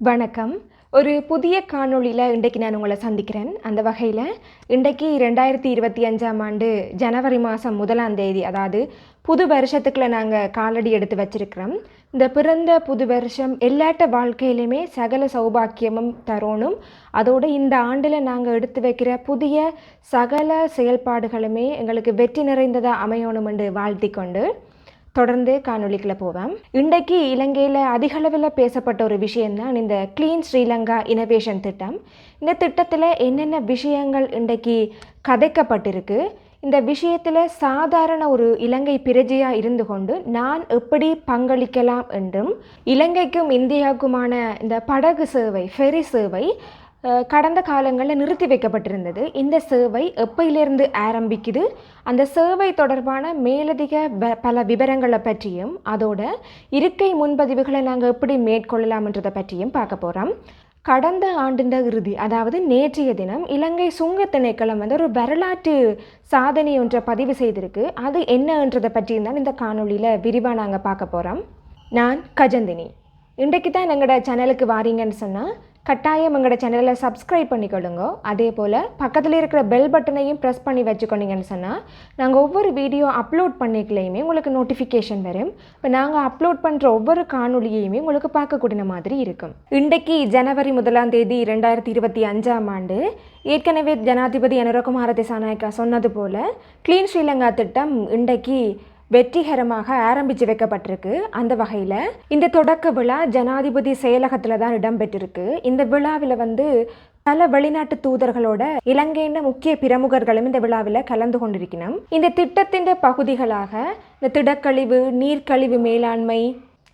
வணக்கம். ஒரு புதிய காணொளியில் இன்றைக்கு நான் உங்களை சந்திக்கிறேன். அந்த வகையில் இன்றைக்கு ரெண்டாயிரத்தி இருபத்தி அஞ்சாம் ஆண்டு ஜனவரி மாதம் முதலாம் தேதி அதாவது புது வருஷத்துக்குள்ள நாங்கள் காலடி எடுத்து வச்சிருக்கிறோம். இந்த பிறந்த புது வருஷம் எல்லாட்ட வாழ்க்கையிலுமே சகல சௌபாக்கியமும் தரோணும் அதோடு இந்த ஆண்டில் நாங்கள் எடுத்து வைக்கிற புதிய சகல செயல்பாடுகளுமே எங்களுக்கு வெற்றி நிறைந்ததாக அமையணும் என்று வாழ்த்தி கொண்டு தொடர்ந்து காணொலிக்குள்ள போவேன். இன்றைக்கு இலங்கையில் அதிகளவில் பேசப்பட்ட ஒரு விஷயம்தான் இந்த க்ளீன் ஸ்ரீலங்கா இனோவேஷன் திட்டம். இந்த திட்டத்தில் என்னென்ன விஷயங்கள் இன்றைக்கு கதைக்கப்பட்டிருக்கு? இந்த விஷயத்தில் சாதாரண ஒரு இலங்கை பிரஜையாக இருந்து கொண்டு நான் எப்படி பங்களிக்கலாம் என்றும் இலங்கைக்கும் இந்தியாவுக்குமான இந்த படகு சேவை ஃபெரி சேவை கடந்த காலங்களில் நிறுத்தி வைக்கப்பட்டிருந்தது. இந்த சேவை எப்பையிலிருந்து ஆரம்பிக்குது? அந்த சேவை தொடர்பான மேலதிக பல விவரங்களை பற்றியும் அதோட இருக்கை முன்பதிவுகளை நாங்கள் எப்படி மேற்கொள்ளலாம்ன்றதை பற்றியும் பார்க்க போகிறோம் கடந்த ஆண்டின் இறுதி அதாவது நேற்றைய தினம் இலங்கை சுங்க திணைக்களம் வந்து ஒரு வரலாற்று சாதனை ஒன்றை பதிவு செய்திருக்கு. அது என்னன்றதை பற்றியும் தான் இந்த காணொளியில் விரிவாக நாங்கள் பார்க்க போகிறோம் நான் கஜந்தினி. இன்றைக்கு தான் எங்களோட சேனலுக்கு வாரீங்கன்னு சொன்னால் கட்டாயம் எங்களோட சேனலை சப்ஸ்கிரைப் பண்ணிக்கொள்ளுங்க. அதே போல் பக்கத்தில் இருக்கிற பெல் பட்டனையும் ப்ரெஸ் பண்ணி வச்சுக்கொண்டீங்கன்னு சொன்னால் நாங்கள் ஒவ்வொரு வீடியோ அப்லோட் பண்ணிக்கலையுமே உங்களுக்கு நோட்டிஃபிகேஷன் வரும். இப்போ நாங்கள் அப்லோட் பண்ணுற ஒவ்வொரு காணொலியையுமே உங்களுக்கு பார்க்கக்கூடிய மாதிரி இருக்கும். இன்றைக்கு ஜனவரி முதலாம் தேதி ரெண்டாயிரத்தி இருபத்தி அஞ்சாம் ஆண்டு ஏற்கனவே ஜனாதிபதி அனுரகுமார திசாநாயக்கா சொன்னது போல் க்ளீன் ஸ்ரீலங்கா திட்டம் இன்றைக்கு வெற்றிகரமாக ஆரம்பித்து வைக்கப்பட்டிருக்கு. அந்த வகையில் இந்த தொடக்க விழா ஜனாதிபதி செயலகத்தில் தான் இடம்பெற்றிருக்கு. இந்த விழாவில் வந்து பல வெளிநாட்டு தூதர்களோட இலங்கையின் முக்கிய பிரமுகர்களும் இந்த விழாவில் கலந்து கொண்டிருக்கணும் இந்த திட்டத்தின் பகுதிகளாக இந்த திடக்கழிவு நீர்க்கழிவு மேலாண்மை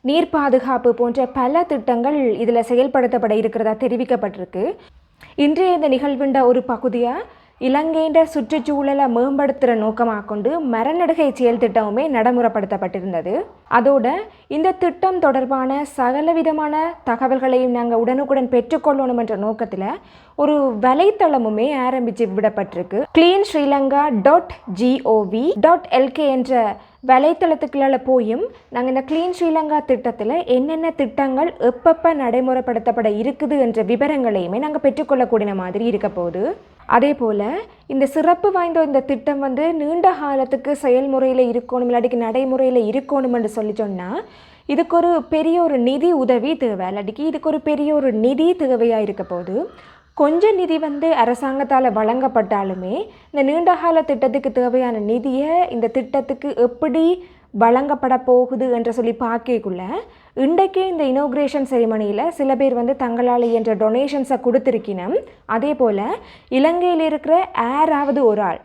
நீர் பாதுகாப்பு போன்ற பல திட்டங்கள் இதில் செயல்படுத்தப்பட இருக்கிறதா தெரிவிக்கப்பட்டிருக்கு. இன்றைய இந்த நிகழ்வின்ற ஒரு பகுதியாக இலங்கையின் சுற்றுச்சூழலை மேம்படுத்துகிற நோக்கமாக கொண்டு மரநடுகை செயல் திட்டமுமே நடைமுறைப்படுத்தப்பட்டிருந்தது. அதோட இந்த திட்டம் தொடர்பான சகலவிதமான தகவல்களையும் நாங்கள் உடனுக்குடன் பெற்றுக்கொள்ளணும் என்ற நோக்கத்தில் ஒரு வலைத்தளமுமே ஆரம்பித்து விடப்பட்டிருக்கு. Clean Sri Lanka dot GOV dot LK என்ற வலைத்தளத்துக்குள்ள போயும் நாங்கள் இந்த க்ளீன் ஸ்ரீலங்கா திட்டத்தில் என்னென்ன திட்டங்கள் எப்பப்போ நடைமுறைப்படுத்தப்பட இருக்குது என்ற விவரங்களையுமே நாங்கள் பெற்றுக்கொள்ளக்கூடிய மாதிரி இருக்க போகுது. அதே போல் இந்த சிறப்பு வாய்ந்த இந்த திட்டம் வந்து நீண்ட காலத்துக்கு செயல்முறையில் இருக்கணும் இல்லாட்டிக்கு நடைமுறையில் இருக்கணும்னு சொல்லி சொன்னால் இதுக்கு ஒரு பெரிய ஒரு நிதி உதவி தேவை. இல்லாட்டிக்கு இதுக்கு ஒரு பெரிய ஒரு நிதி தேவையாக இருக்க போது கொஞ்சம் நிதி வந்து அரசாங்கத்தால் வழங்கப்பட்டாலுமே இந்த நீண்டகால திட்டத்துக்கு தேவையான நிதியை இந்த திட்டத்துக்கு எப்படி வழங்கப்பட போகுது என்று சொல்லி பார்க்கக்குள்ள இன்றைக்கே இந்த இனோக்ரேஷன் செரிமனியில் சில பேர் வந்து தங்களால் என்ற டொனேஷன்ஸை கொடுத்துருக்கினோம் அதே போல் இலங்கையில் இருக்கிற யாராவது ஒரு ஆள்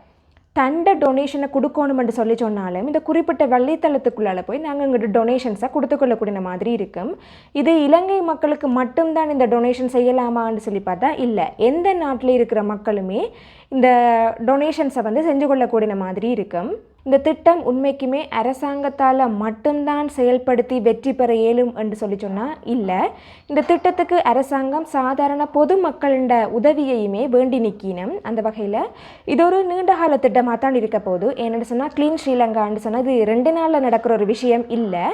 தண்ட டொனேஷனை கொடுக்கணுமென்று சொல்லி சொன்னாலும் இந்த குறிப்பிட்ட வலைத்தளத்துக்குள்ளால போய் நாங்கள் எங்களோட டொனேஷன்ஸை கொடுத்துக்கொள்ளக்கூடிய மாதிரி இருக்கும். இது இலங்கை மக்களுக்கு மட்டும்தான் இந்த டொனேஷன் செய்யலாமான்னு சொல்லி பார்த்தா இல்லை. எந்த நாட்டில் இருக்கிற மக்களுமே இந்த டொனேஷன்ஸை வந்து செஞ்சு கொள்ளக்கூடிய மாதிரி இருக்கும். இந்த திட்டம் உண்மைக்குமே அரசாங்கத்தால் மட்டும்தான் செயல்படுத்தி வெற்றி பெற இயலும் என்று சொல்லி சொன்னால் இல்லை. இந்த திட்டத்துக்கு அரசாங்கம் சாதாரண பொதுமக்களிட உதவியையுமே வேண்டி நிற்கினம் அந்த வகையில் இது ஒரு நீண்டகால திட்டமாக தான் இருக்க போகுது. ஏன்னு சொன்னால் க்ளீன் ஸ்ரீலங்கான்னு சொன்னால் இது ரெண்டு நாளில் நடக்கிற ஒரு விஷயம் இல்லை.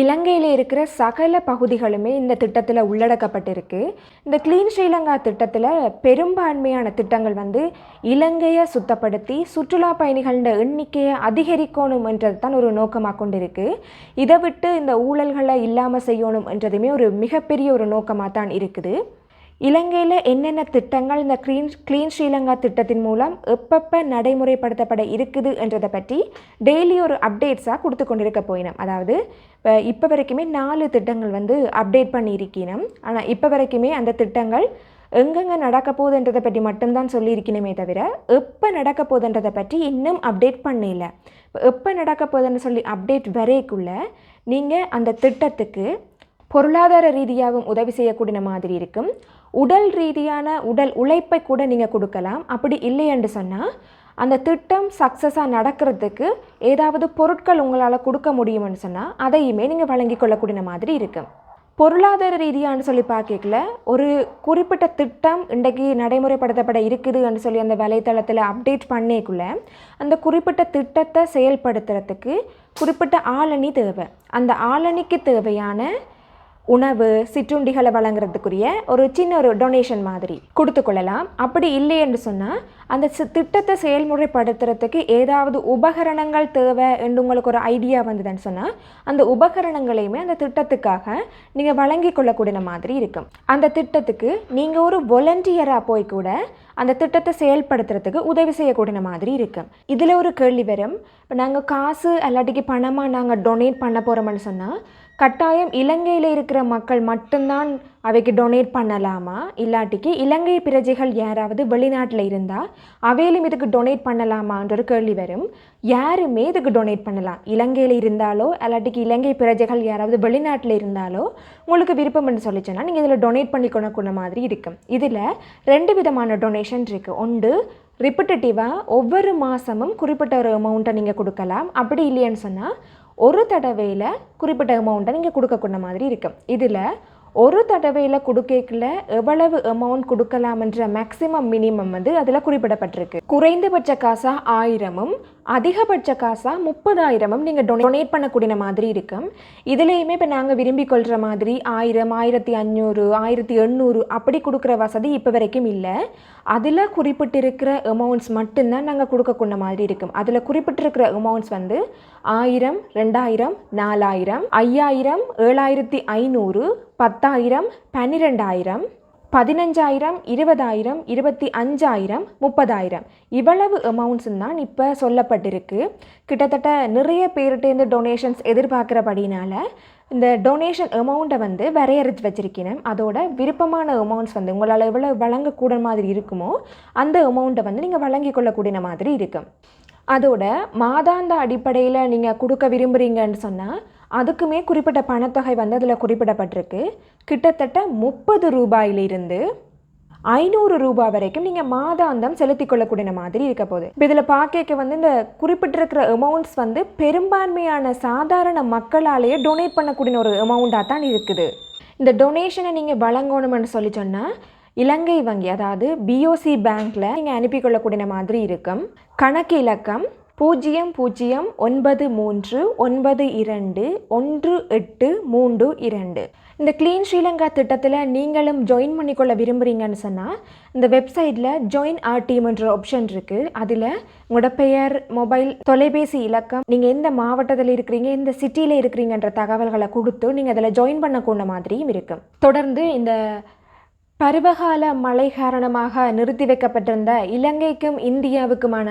இலங்கையில் இருக்கிற சகல பகுதிகளுமே இந்த திட்டத்தில் உள்ளடக்கப்பட்டிருக்கு. இந்த க்ளீன் ஸ்ரீலங்கா திட்டத்தில் பெரும்பான்மையான திட்டங்கள் வந்து இலங்கையை சுத்தப்படுத்தி சுற்றுலா பயணிகளோட எண்ணிக்கையை அதிகரிக்கணும் என்றது தான் ஒரு நோக்கமாக கொண்டிருக்கு. இதை விட்டு இந்த ஊழல்களை இல்லாமல் செய்யணும் என்றதுமே ஒரு மிகப்பெரிய ஒரு நோக்கமாக தான் இருக்குது. இலங்கையில் என்னென்ன திட்டங்கள் இந்த க்ளீன் க்ளீன் ஸ்ரீலங்கா திட்டத்தின் மூலம் எப்பப்போ நடைமுறைப்படுத்தப்பட இருக்குது என்றதை பற்றி டெய்லி ஒரு அப்டேட்ஸாக கொடுத்து கொண்டிருக்க போயினோம். அதாவது இப்போ இப்போ வரைக்குமே நாலு திட்டங்கள் வந்து அப்டேட் பண்ணியிருக்கணும் ஆனால் இப்போ வரைக்குமே அந்த திட்டங்கள் எங்கெங்கே நடக்க போகுதுன்றதை பற்றி மட்டும்தான் சொல்லியிருக்கணுமே தவிர எப்போ நடக்க போகுதுன்றதை பற்றி இன்னும் அப்டேட் பண்ணல. இப்போ எப்போ நடக்க போகுதுன்னு சொல்லி அப்டேட் வரைக்குள்ளே நீங்கள் அந்த திட்டத்துக்கு பொருளாதார ரீதியாகவும் உதவி செய்யக்கூடிய மாதிரி இருக்கும். உடல் ரீதியான உடல் உழைப்பை கூட நீங்கள் கொடுக்கலாம். அப்படி இல்லை என்று சொன்னால் அந்த திட்டம் சக்ஸஸாக நடக்கிறதுக்கு ஏதாவது பொருட்கள் உங்களால் கொடுக்க முடியும்னு சொன்னால் அதையுமே நீங்கள் வழங்கி கொள்ளக்கூடிய மாதிரி இருக்கும். பொருளாதார ரீதியான்னு சொல்லி பார்க்கல ஒரு குறிப்பிட்ட திட்டம் இன்றைக்கு நடைமுறைப்படுத்தப்பட இருக்குதுன்னு சொல்லி அந்த வலைத்தளத்தில் அப்டேட் பண்ணேக்குள்ள அந்த குறிப்பிட்ட திட்டத்தை செயல்படுத்துறதுக்கு குறிப்பிட்ட ஆளணி தேவை. அந்த ஆளணிக்கு தேவையான உணவு சிற்றுண்டிகளை வழங்குறதுக்குரிய ஒரு சின்ன ஒரு டொனேஷன் மாதிரி கொடுத்து கொள்ளலாம். அப்படி இல்லை என்று சொன்னால் அந்த திட்டத்தை செயல்முறைப்படுத்துறதுக்கு ஏதாவது உபகரணங்கள் தேவை என்று உங்களுக்கு ஒரு ஐடியா வந்ததுன்னு சொன்னால் அந்த உபகரணங்களையுமே அந்த திட்டத்துக்காக நீங்கள் வழங்கி கொள்ளக்கூடிய மாதிரி இருக்கும். அந்த திட்டத்துக்கு நீங்கள் ஒரு வொலண்டியராக போய் கூட அந்த திட்டத்தை செயல்படுத்துறதுக்கு உதவி செய்யக்கூடிய மாதிரி இருக்கும். இதில் ஒரு கேள்வி வரும். இப்போ நாங்கள் காசு எல்லாட்டிக்கு பணமாக நாங்கள் டொனேட் பண்ண போகிறோம்னு சொன்னால் கட்டாயம் இலங்கையில் இருக்கிற மக்கள் மட்டும்தான் அவைக்கு டொனேட் பண்ணலாமா? இல்லாட்டிக்கு இலங்கை பிரஜைகள் யாராவது வெளிநாட்டில் இருந்தால் அவையிலும் இதுக்கு டொனேட் பண்ணலாமான்ற ஒரு கேள்வி வரும். யாருமே இதுக்கு டொனேட் பண்ணலாம். இலங்கையில் இருந்தாலோ இல்லாட்டிக்கு இலங்கை பிரஜைகள் யாராவது வெளிநாட்டில் இருந்தாலோ உங்களுக்கு விருப்பம்னு சொல்லிச்சோன்னா நீங்கள் இதில் டொனேட் பண்ணி கொள்ளக்கூட மாதிரி இருக்கும். இதில் ரெண்டு விதமான டொனேஷன் இருக்குது ஒன்று ரிப்பிட்டேட்டிவாக ஒவ்வொரு மாதமும் குறிப்பிட்ட ஒரு அமௌண்ட்டை நீங்கள் கொடுக்கலாம். அப்படி இல்லைன்னு சொன்னால் ஒரு தடவையில் குறிப்பிட்ட அமௌண்ட்டை நீங்கள் கொடுக்கக்கூடிய மாதிரி இருக்கும் இதில் ஒரு தடவையில் கொடுக்கல எவ்வளவு அமௌண்ட் கொடுக்கலாம்ன்ற மேக்ஸிமம் மினிமம் வந்து அதில் குறிப்பிடப்பட்டிருக்கு. குறைந்தபட்ச காசாக ஆயிரமும் அதிகபட்ச காசாக முப்பதாயிரமும் நீங்கள் டொனேட் பண்ணக்கூடிய மாதிரி இருக்கும் இதுலேயுமே இப்போ நாங்கள் விரும்பி கொள்கிற மாதிரி ஆயிரம் ஆயிரத்தி அஞ்சூறு ஆயிரத்தி எண்ணூறு அப்படி கொடுக்குற வசதி இப்போ வரைக்கும் இல்லை. அதில் குறிப்பிட்டிருக்கிற அமௌண்ட்ஸ் மட்டும்தான் நாங்கள் கொடுக்கக்கூடிய மாதிரி இருக்கும் அதில் குறிப்பிட்டிருக்கிற அமௌண்ட்ஸ் வந்து ஆயிரம் ரெண்டாயிரம் நாலாயிரம் ஐயாயிரம் ஏழாயிரத்தி ஐநூறு பத்தாயிரம் பன்னிரெண்டாயிரம் பதினஞ்சாயிரம் இருபதாயிரம் இருபத்தி அஞ்சாயிரம் முப்பதாயிரம். இவ்வளவு அமௌண்ட்ஸ் தான் இப்போ சொல்லப்பட்டிருக்கு. கிட்டத்தட்ட நிறைய பேர்கிட்டேருந்து டொனேஷன்ஸ் எதிர்பார்க்குறபடினால இந்த டொனேஷன் அமௌண்ட்டை வந்து வரையறுத்து வச்சிருக்கிறேன். அதோட விருப்பமான அமௌண்ட்ஸ் வந்து உங்களால் எவ்வளோ வழங்கக்கூட மாதிரி இருக்குமோ அந்த அமௌண்ட்டை வந்து நீங்கள் வழங்கி கொள்ளக்கூடிய மாதிரி இருக்கும். அதோட மாதாந்த அடிப்படையில் நீங்கள் கொடுக்க விரும்புகிறீங்கன்னு சொன்னால் அதுக்குமே குறிப்பிட்ட பணத்தொகை வந்து அதில் குறிப்பிடப்பட்டிருக்கு. கிட்டத்தட்ட முப்பது ரூபாயிலிருந்து ஐநூறு ரூபாய் வரைக்கும் நீங்கள் மாதாந்தம் செலுத்தி கொள்ளக்கூடிய மாதிரி இருக்க போகுது. இப்போ இதில் பார்க்க வந்து இந்த குறிப்பிட்டிருக்கிற அமௌண்ட்ஸ் வந்து பெரும்பான்மையான சாதாரண மக்களாலேயே டொனேட் பண்ணக்கூடிய ஒரு அமௌண்ட்டாக தான் இருக்குது. இந்த டொனேஷனை நீங்கள் வழங்கணும்னு சொல்லி சொன்னால் இலங்கை வங்கி அதாவது பிஓசி பேங்க்கில் நீங்கள் அனுப்பி கொள்ளக்கூடிய மாதிரி இருக்கும். கணக்கு இலக்கம் பூஜ்ஜியம் பூஜ்ஜியம் ஒன்பது மூன்று ஒன்பது இரண்டு ஒன்று எட்டு மூன்று இரண்டு. இந்த க்ளீன் ஸ்ரீலங்கா திட்டத்தில் நீங்களும் ஜாயின் பண்ணிக்கொள்ள விரும்புகிறீங்கன்னு சொன்னால் இந்த வெப்சைட்டில் ஜாயின் ஆர் டீம்ன்ற ஆப்ஷன் இருக்குது அதில் உங்களோட பெயர் மொபைல் தொலைபேசி இலக்கம் நீங்கள் எந்த மாவட்டத்தில் இருக்கிறீங்க எந்த சிட்டியில் இருக்கிறீங்கன்ற தகவல்களை கொடுத்து நீங்கள் அதில் ஜாயின் பண்ணக்கூட மாதிரியும் இருக்கும் தொடர்ந்து இந்த பருவகால மழை காரணமாக நிறுத்தி வைக்கப்பட்டிருந்த இலங்கைக்கும் இந்தியாவுக்குமான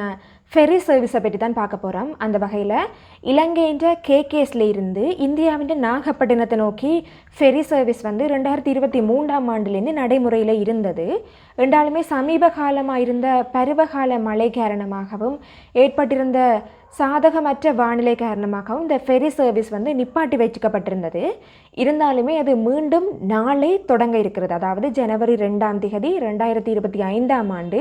ஃபெரி சர்வீஸை பற்றி தான் பார்க்க போகிறோம் அந்த வகையில் இலங்கைன்ற கேகேஸில் இருந்து இந்தியாவின் நாகப்பட்டினத்தை நோக்கி ஃபெரி சர்வீஸ் வந்து ரெண்டாயிரத்தி இருபத்தி மூன்றாம் ஆண்டுலேருந்து நடைமுறையில் இருந்தது. ரெண்டாலுமே சமீப காலமாக இருந்த பருவகால மழை காரணமாகவும் ஏற்பட்டிருந்த சாதகமற்ற வானிலை காரணமாகவும் இந்த ஃபெரி சர்வீஸ் வந்து நிப்பாட்டி வைக்கப்பட்டிருந்தது. இருந்தாலுமே அது மீண்டும் நாளை தொடங்க இருக்கிறது. அதாவது ஜனவரி ரெண்டாம் திகதி ரெண்டாயிரத்தி இருபத்தி ஐந்தாம் ஆண்டு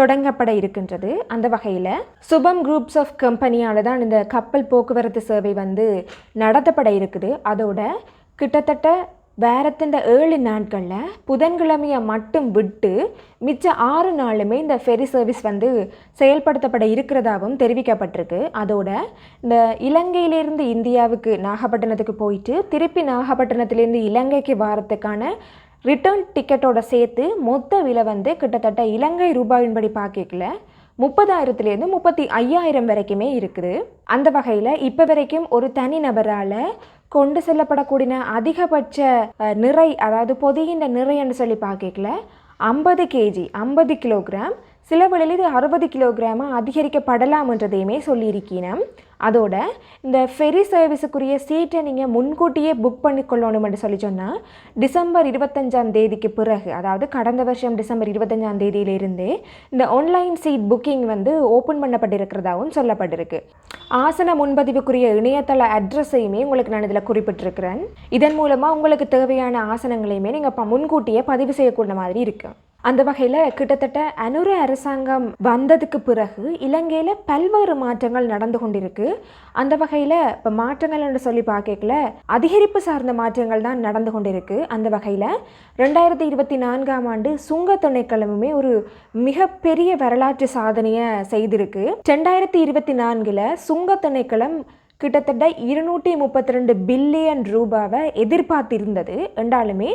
தொடங்கப்பட இருக்கின்றது அந்த வகையில். சுபம் குரூப்ஸ் ஆஃப் கம்பெனியால் தான் இந்த கப்பல் போக்குவரத்து சேவை வந்து நடத்தப்பட இருக்குது. அதோட கிட்டத்தட்ட வாரத்தின் ஏழு நாட்களில் புதன்கிழமையை மட்டும் விட்டு மிச்ச ஆறு நாளுமே இந்த ஃபெரி சர்வீஸ் வந்து செயல்படுத்தப்பட இருக்கிறதாகவும் தெரிவிக்கப்பட்டிருக்கு. அதோட இந்த இலங்கையிலேருந்து இந்தியாவுக்கு நாகப்பட்டினத்துக்கு போயிட்டு திருப்பி நாகப்பட்டினத்திலேருந்து இலங்கைக்கு வாரத்துக்கான ரிட்டர்ன் டிக்கெட்டோட சேர்த்து மொத்த விலை வந்து கிட்டத்தட்ட இலங்கை ரூபாயின்படி பார்க்கல முப்பதாயிரத்துலேருந்து முப்பத்தி ஐயாயிரம் வரைக்குமே இருக்குது. அந்த வகையில் இப்போ வரைக்கும் ஒரு தனி நபரால் கொண்டு செல்லப்படக்கூடிய அதிகபட்ச நிறை அதாவது பொதிகின்ற என்று சொல்லி பார்க்கல ஐம்பது கேஜி ஐம்பது கிலோகிராம் சில வழியில் இது அறுபது கிலோகிராமாக அதிகரிக்கப்படலாம்ன்றதையுமே சொல்லியிருக்கிறேன். அதோட இந்த ஃபெரி சர்வீஸுக்குரிய சீட்டை நீங்கள் முன்கூட்டியே புக் பண்ணி கொள்ளணும்னு சொல்லி சொன்னால் டிசம்பர் இருபத்தஞ்சாம் தேதிக்கு பிறகு அதாவது கடந்த வருஷம் டிசம்பர் இருபத்தஞ்சாம் தேதியிலிருந்தே இந்த ஆன்லைன் சீட் புக்கிங் வந்து ஓப்பன் பண்ணப்பட்டிருக்கிறதாகவும் சொல்லப்பட்டிருக்கு. ஆசன முன்பதிவுக்குரிய இணையதள அட்ரஸையுமே உங்களுக்கு நான் இதில் குறிப்பிட்டிருக்கிறேன். இதன் மூலமாக உங்களுக்கு தேவையான ஆசனங்களையுமே நீங்கள் முன்கூட்டியே பதிவு செய்யக்கூடிய மாதிரி இருக்குது அந்த வகையில் கிட்டத்தட்ட அனுர அரசாங்கம் வந்ததுக்கு பிறகு இலங்கையில் பல்வேறு மாற்றங்கள் நடந்து கொண்டிருக்கு. அந்த வகையில் இப்போ மாற்றங்கள்னு சொல்லி பார்க்கல அதிகரிப்பு சார்ந்த மாற்றங்கள் தான் நடந்து கொண்டிருக்கு. அந்த வகையில் ரெண்டாயிரத்தி இருபத்தி நான்காம் ஆண்டு சுங்க திணைக்களமுமே ஒரு மிகப்பெரிய வரலாற்று சாதனையை செய்திருக்கு. ரெண்டாயிரத்தி இருபத்தி நான்கில் சுங்க திணைக்களம் கிட்டத்தட்ட இருநூற்றி முப்பத்தி ரெண்டு பில்லியன் ரூபாவை எதிர்பார்த்திருந்தது. என்றாலுமே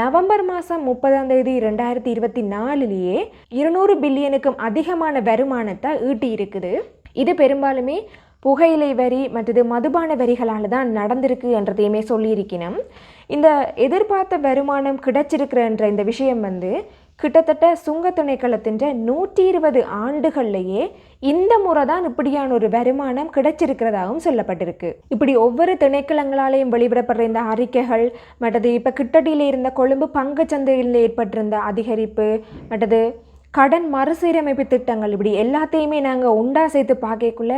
நவம்பர் மாதம் முப்பதாம் தேதி ரெண்டாயிரத்தி இருபத்தி நாலுலேயே இருநூறு பில்லியனுக்கும் அதிகமான வருமானத்தை ஈட்டி இருக்குது இது பெரும்பாலுமே புகையிலை வரி மற்றது மதுபான வரிகளால் தான் நடந்திருக்கு என்றதையுமே சொல்லியிருக்கணும். இந்த எதிர்பார்த்த வருமானம் கிடைச்சிருக்கிறன்ற இந்த விஷயம் வந்து கிட்டத்தட்ட சுங்க திணைக்களத்தின் நூற்றி இருபது ஆண்டுகள்லேயே இந்த முறை தான் இப்படியான ஒரு வருமானம் கிடைச்சிருக்கிறதாகவும் சொல்லப்பட்டிருக்கு. இப்படி ஒவ்வொரு திணைக்களங்களாலேயும் வெளிவிடப்படுற இந்த அறிக்கைகள் மற்றது இப்போ கிட்டடியில் இருந்த கொழும்பு பங்கு சந்தையில் ஏற்பட்டிருந்த அதிகரிப்பு மற்றது கடன் மறுசீரமைப்பு திட்டங்கள் இப்படி எல்லாத்தையுமே நாங்கள் உண்டா சேர்த்து பார்க்கக்குள்ள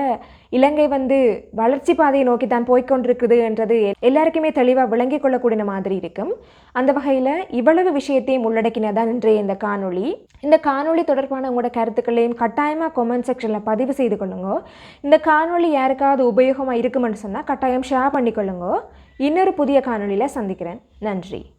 இலங்கை வந்து வளர்ச்சி பாதையை நோக்கி தான் போய்க்கொண்டிருக்குது என்றது எல்லாருக்குமே தெளிவாக விளங்கிக் கொள்ளக்கூடிய மாதிரி இருக்கும். அந்த வகையில் இவ்வளவு விஷயத்தையும் உள்ளடக்கினதான் இன்றைய இந்த காணொளி. இந்த காணொளி தொடர்பான உங்களோட கருத்துக்களையும் கட்டாயமாக கமெண்ட் செக்ஷனில் பதிவு செய்து கொள்ளுங்க. இந்த காணொளி யாருக்காவது உபயோகமாக இருக்குமென்னு சொன்னால் கட்டாயம் ஷேர் பண்ணிக்கொள்ளுங்க. இன்னொரு புதிய காணொளியில் சந்திக்கிறேன். நன்றி.